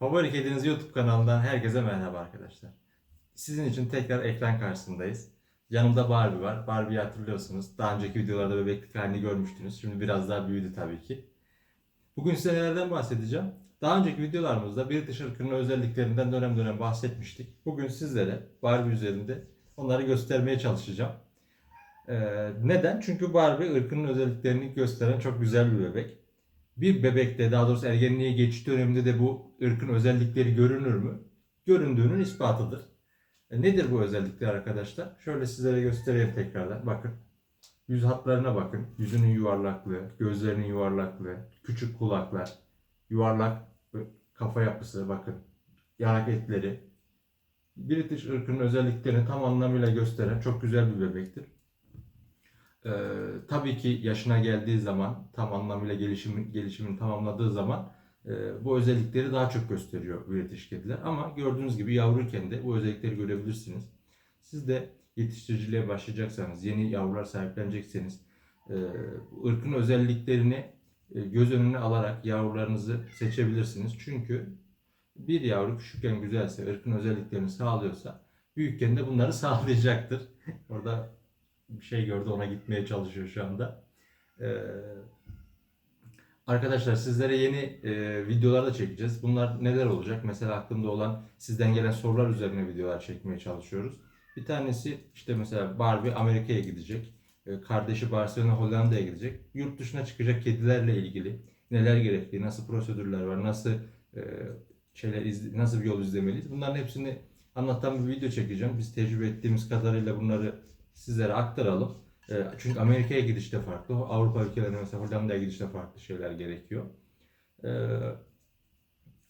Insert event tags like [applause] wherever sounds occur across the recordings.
Favori Kediniz YouTube kanalından herkese merhaba arkadaşlar. Sizin için tekrar ekran karşısındayız. Yanımda Barbie var. Barbie'yi hatırlıyorsunuz. Daha önceki videolarda bebeklik halini görmüştünüz. Şimdi biraz daha büyüdü tabii ki. Bugün size nelerden bahsedeceğim? Daha önceki videolarımızda British ırkının özelliklerinden dönem dönem bahsetmiştik. Bugün sizlere Barbie üzerinde onları göstermeye çalışacağım. Ee, neden? Çünkü Barbie ırkının özelliklerini gösteren çok güzel bir bebek. Bir bebekte daha doğrusu ergenliğe geçiş döneminde de bu ırkın özellikleri görünür mü? Göründüğünün ispatıdır. E, nedir bu özellikler arkadaşlar? Şöyle sizlere göstereyim tekrardan. Bakın. Yüz hatlarına bakın. Yüzünün yuvarlaklığı, gözlerinin yuvarlaklığı, küçük kulaklar, yuvarlak kafa yapısı bakın. Yanak etleri. British ırkının özelliklerini tam anlamıyla gösteren çok güzel bir bebektir. Ee, tabii ki yaşına geldiği zaman tam anlamıyla gelişimin gelişimini tamamladığı zaman e, bu özellikleri daha çok gösteriyor British kediler. Ama gördüğünüz gibi yavruyken de bu özellikleri görebilirsiniz. Siz de yetiştiriciliğe başlayacaksanız, yeni yavrular sahiplenecekseniz e, ırkın özelliklerini e, göz önüne alarak yavrularınızı seçebilirsiniz. Çünkü bir yavru küçükken güzelse, ırkın özelliklerini sağlıyorsa büyükken de bunları [laughs] sağlayacaktır. Orada şey gördü ona gitmeye çalışıyor şu anda. Ee, arkadaşlar sizlere yeni e, videolar da çekeceğiz. Bunlar neler olacak? Mesela aklımda olan sizden gelen sorular üzerine videolar çekmeye çalışıyoruz. Bir tanesi işte mesela Barbie Amerika'ya gidecek. E, kardeşi Barcelona Hollanda'ya gidecek. Yurt dışına çıkacak kedilerle ilgili neler gerekli, nasıl prosedürler var, nasıl e, şeyler izle- nasıl bir yol izlemeliyiz. Bunların hepsini anlatan bir video çekeceğim. Biz tecrübe ettiğimiz kadarıyla bunları sizlere aktaralım. E, Çünkü Amerika'ya gidişte farklı, Avrupa ülkelerine mesela Hollanda'ya gidişte farklı şeyler gerekiyor. E,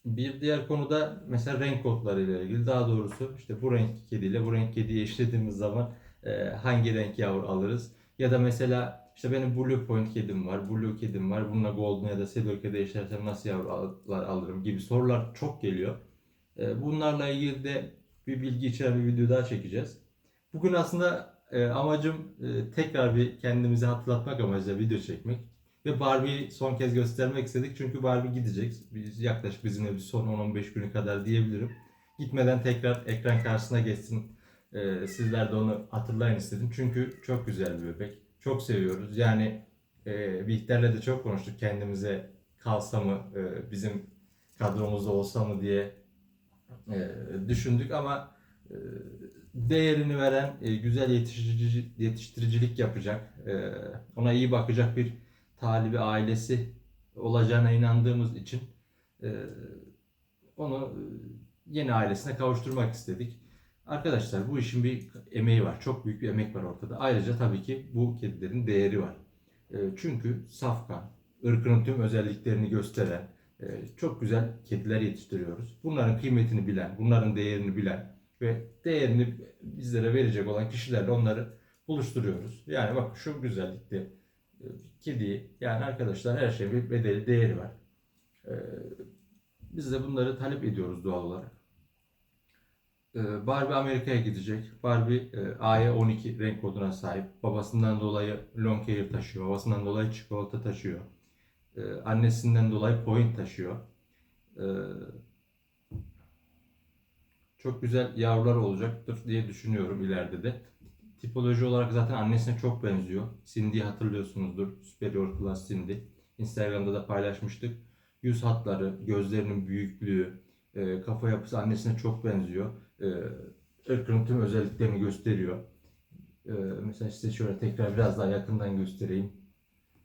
Bir diğer konuda mesela renk kodları ile ilgili daha doğrusu işte bu renk kediyle bu renk kediyi eşlediğimiz zaman e, hangi renk yavru alırız? Ya da mesela işte benim Blue Point kedim var, Blue kedim var. Bununla Golden ya da Silver kedi eşlersem nasıl yavrular alırım gibi sorular çok geliyor. E, Bunlarla ilgili de bir bilgi içeren bir video daha çekeceğiz. Bugün aslında e, amacım e, tekrar bir kendimizi hatırlatmak amacıyla video çekmek. Ve Barbie'yi son kez göstermek istedik. Çünkü Barbie gidecek. Biz yaklaşık bizimle bir son 10-15 günü kadar diyebilirim. Gitmeden tekrar ekran karşısına geçsin. E, sizler de onu hatırlayın istedim. Çünkü çok güzel bir bebek. Çok seviyoruz. Yani e, Bihter'le de çok konuştuk. Kendimize kalsa mı, e, bizim kadromuzda olsa mı diye e, düşündük ama değerini veren, e, güzel yetiştirici, yetiştiricilik yapacak, e, ona iyi bakacak bir talibi ailesi olacağına inandığımız için e, onu yeni ailesine kavuşturmak istedik. Arkadaşlar bu işin bir emeği var. Çok büyük bir emek var ortada. Ayrıca tabii ki bu kedilerin değeri var. Çünkü safkan, ırkının tüm özelliklerini gösteren çok güzel kediler yetiştiriyoruz. Bunların kıymetini bilen, bunların değerini bilen ve değerini bizlere verecek olan kişilerle onları buluşturuyoruz. Yani bak şu güzellikte e, kedi yani arkadaşlar her şeyin bir bedeli değeri var. E, Biz de bunları talep ediyoruz doğal olarak. E, Barbie Amerika'ya gidecek. Barbie e, AE12 renk koduna sahip. Babasından dolayı long hair taşıyor. Babasından dolayı çikolata taşıyor. E, Annesinden dolayı point taşıyor. E, çok güzel yavrular olacaktır diye düşünüyorum ileride de. Tipoloji olarak zaten annesine çok benziyor. Cindy'yi hatırlıyorsunuzdur. Superior Class Cindy. Instagram'da da paylaşmıştık. Yüz hatları, gözlerinin büyüklüğü, e, kafa yapısı annesine çok benziyor. E, ırkının tüm özelliklerini gösteriyor. E, mesela size şöyle tekrar biraz daha yakından göstereyim.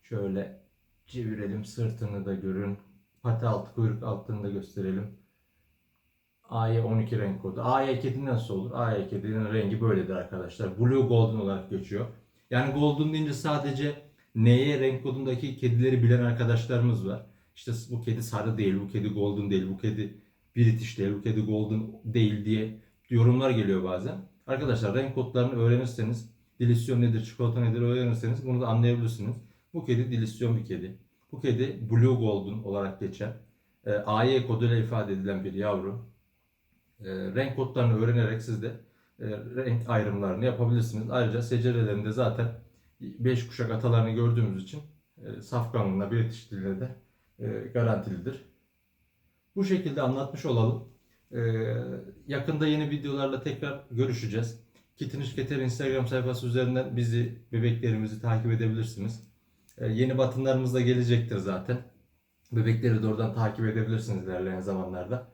Şöyle çevirelim. Sırtını da görün. Pati altı, kuyruk altını da gösterelim. AY12 renk kodu. AY kedi nasıl olur? AY kedinin rengi böyledir arkadaşlar. Blue Golden olarak geçiyor. Yani Golden deyince sadece neye renk kodundaki kedileri bilen arkadaşlarımız var. İşte bu kedi sarı değil, bu kedi golden değil, bu kedi British değil, bu kedi golden değil diye yorumlar geliyor bazen. Arkadaşlar renk kodlarını öğrenirseniz, dilisyon nedir, çikolata nedir öğrenirseniz bunu da anlayabilirsiniz. Bu kedi dilisyon bir kedi. Bu kedi blue golden olarak geçen, e, AY koduyla ifade edilen bir yavru. E, renk kodlarını öğrenerek siz de e, renk ayrımlarını yapabilirsiniz. Ayrıca secerelerinde zaten 5 kuşak atalarını gördüğümüz için e, safkanlığına, British diline de e, garantilidir. Bu şekilde anlatmış olalım. Ee, yakında yeni videolarla tekrar görüşeceğiz. Kitiniş Keter Instagram sayfası üzerinden bizi, bebeklerimizi takip edebilirsiniz. Ee, yeni batınlarımız da gelecektir zaten. Bebekleri de oradan takip edebilirsiniz ilerleyen zamanlarda.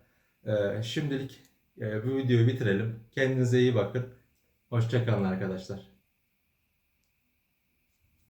Ee, şimdilik e, bu videoyu bitirelim. Kendinize iyi bakın. Hoşçakalın arkadaşlar.